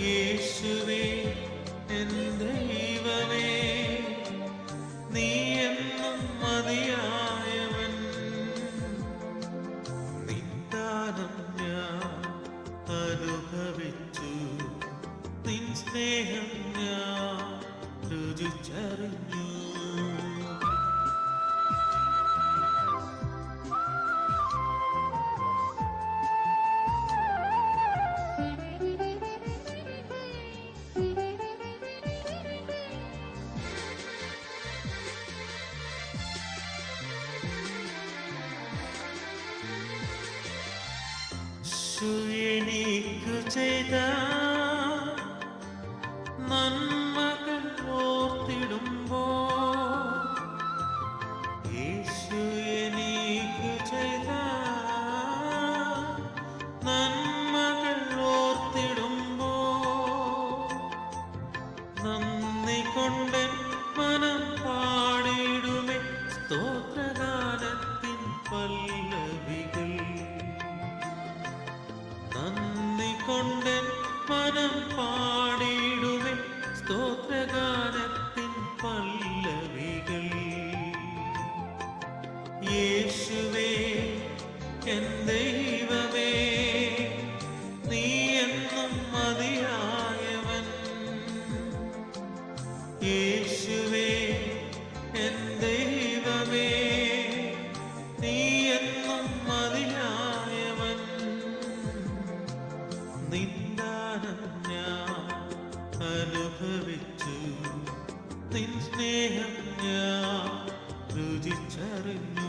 യേശുവേ എനിക്ക് ചെയ്ത നന്മകൾ നന്ദി കൊണ്ട് മനം പാടിയിടുവേ സ്തോത്രഗാനത്തിൻ പല്ലവികൾ. യേശുവേ എൻ ദൈവമേ നീ എന്നും മതിയായവൻ. യേശുവേ സ്നേഹം ഞാൻ രുചിച്ചറിഞ്ഞു.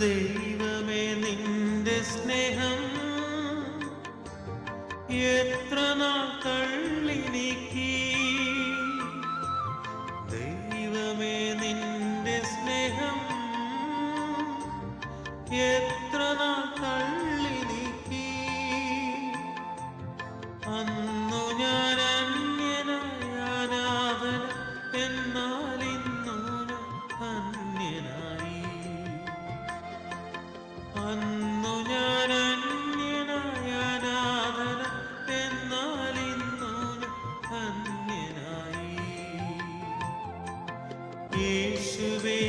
ദൈവമേ നിന്റെ സ്നേഹം എത്ര നാൾ തള്ളി നീക്കി ദൈവമേ നിന്റെ സ്നേഹം എത്ര നാൾ തള്ളി നീക്കി അന്നു ഞാൻ അന്യനായാനാഥൻ എന്നാൽ ഇന്നു അന്യനായി. അന്നു യേശുവേ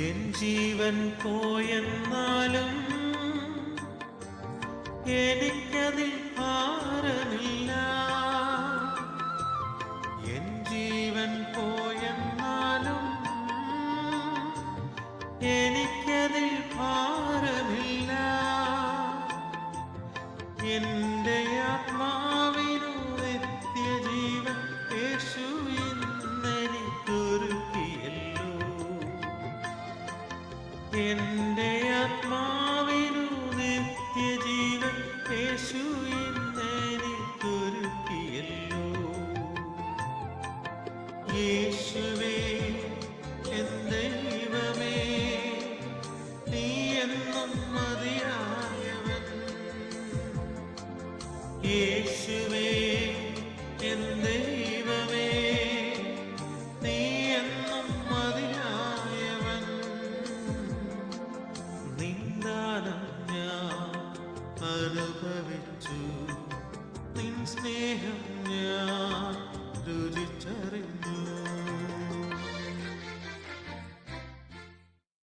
എൻ ജീവൻ പോയെന്നാലും എനിക്കതിൽ എന്റെ ആത്മാവിനു നിത്യജീവൻ യേശു ഇന്നെനിക്കൊരുക്കിയല്ലോ യേശുവേ അനുഭവിച്ചു നിൻ സ്നേഹം